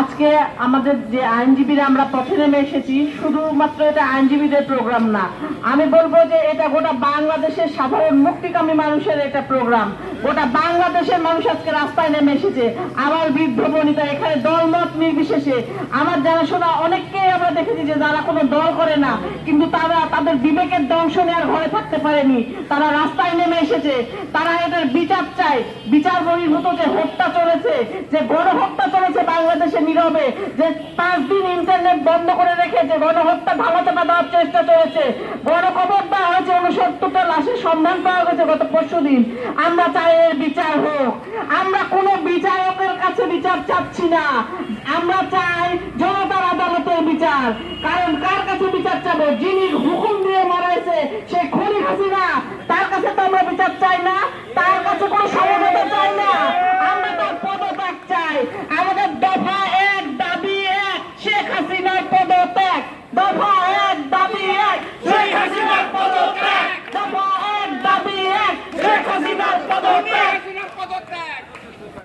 আজকে আমাদের যে আইনজীবীরা আমরা পথে নেমে এসেছি, শুধুমাত্র এটা আইনজীবীদের প্রোগ্রাম না, আমি বলব যে এটা গোটা বাংলাদেশের সাধারণ মুক্তিকামী মানুষের এটা প্রোগ্রাম গোটা বাংলাদেশের মানুষ আজকে রাস্তায় নেমে এসেছে আমার বৃদ্ধ বনিতা এখানে দলমত নির্বিশেষে। আমার জানাশোনা অনেককেই আমরা দেখেছি যে যারা কোনো দল করে না, কিন্তু তারা তাদের বিবেকের দংশ নেওয়ার ঘরে থাকতে পারেনি। তারা রাস্তায় নেমে এসেছে। তারা এটার বিচার চায়। বিচার বহির্ভূত যে হত্যা চলেছে, যে গণহত্যা চলেছে বাংলাদেশে নীরবে, যে পাঁচ দিন ইন্টারনেট বন্ধ করে রেখে যে গণহত্যা ধামাচাপা দেওয়ার চেষ্টা চলেছে। গণকবর দেওয়া হয়েছে উনসত্তরটা লাশের সন্ধান পাওয়া গেছে গত পরশু দিন। আমরা চাই এর বিচার হোক। আমরা কোনো বিচারকের কাছে বিচার চাচ্ছি না। আমরা চাই আদালতের বিচার কারণ কার কাছে বিচার চাবো? যিনি হুকুম দিয়ে মারাইছে খনি তার কাছে তো আমরা বিচার চাই না, তার কাছে কোনো সমঝোতা চাই না। আমরা তার পদত্যাগ চাই। আমাদের দফা এক, দাবি এক, শেখ হাসিনার পদত্যাগ। দফা